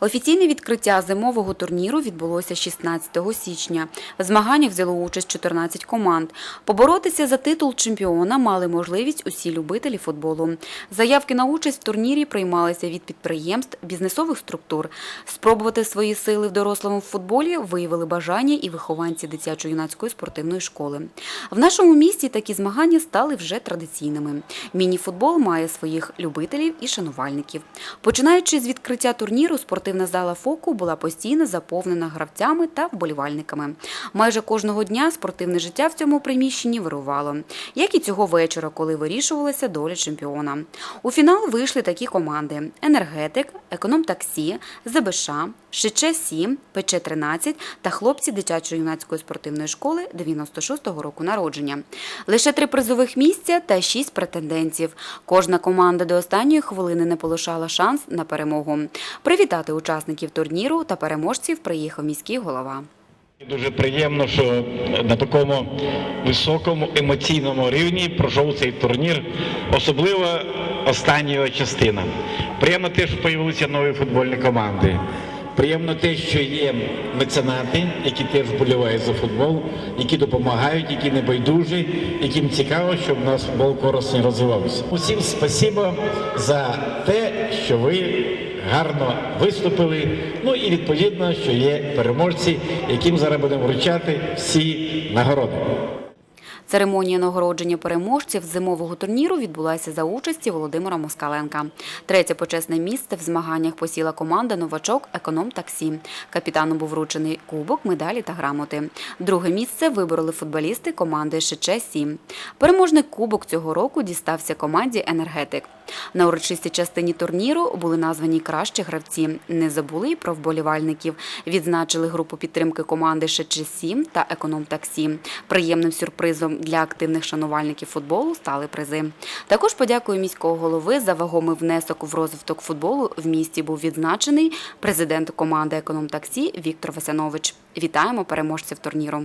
Офіційне відкриття зимового турніру відбулося 16 січня. В змаганнях взяло участь 14 команд. Поборотися за титул чемпіона мали можливість усі любителі футболу. Заявки на участь в турнірі приймалися від підприємств, бізнесових структур. Спробувати свої сили в дорослому футболі виявили бажання і вихованці дитячо-юнацької спортивної школи. В нашому місті такі змагання стали вже традиційними. Міні-футбол має своїх любителів і шанувальників. Починаючи з відкриття турніру, спортивна зала ФОКу була постійно заповнена гравцями та вболівальниками. Майже кожного дня спортивне життя в цьому приміщенні вирувало, як і цього вечора, коли вирішувалася доля чемпіона. У фінал вийшли такі команди: Енергетик, Економ Таксі, ЗБШ, Шиче 7, ПЧ 13 та хлопці дитячо-юнацької спортивної школи 96-го року народження. Лише три призових місця та шість претендентів. Кожна команда до останньої хвилини не полишала шанс на перемогу. Привітати учасників турніру та переможців приїхав міський голова. Дуже приємно, що на такому високому емоційному рівні пройшов цей турнір, особливо остання його частина. Приємно те, що з'явилися нові футбольні команди. Приємно те, що є меценати, які теж вболівають за футбол, які допомагають, які не байдужі, яким цікаво, щоб у нас футбол корисно розвивався. Усім спасибо за те, що ви гарно виступили. Ну і відповідно, що є переможці, яким зараз будемо вручати всі нагороди. Церемонія нагородження переможців зимового турніру відбулася за участі Володимира Москаленка. Третє почесне місце в змаганнях посіла команда Новачок Економ Таксі. Капітану був вручений кубок, медалі та грамоти. Друге місце вибороли футболісти команди Шиче 7 Переможний кубок цього року дістався команді Енергетик. На урочистій частині турніру були названі кращі гравці. Не забули і про вболівальників. Відзначили групу підтримки команди 7 та Економ Таксі. Приємним сюрпризом для активних шанувальників футболу стали призи. Також подякую міського голови за вагомий внесок в розвиток футболу. В місті був відзначений президент команди Економ Таксі Віктор Васянович. Вітаємо переможців турніру.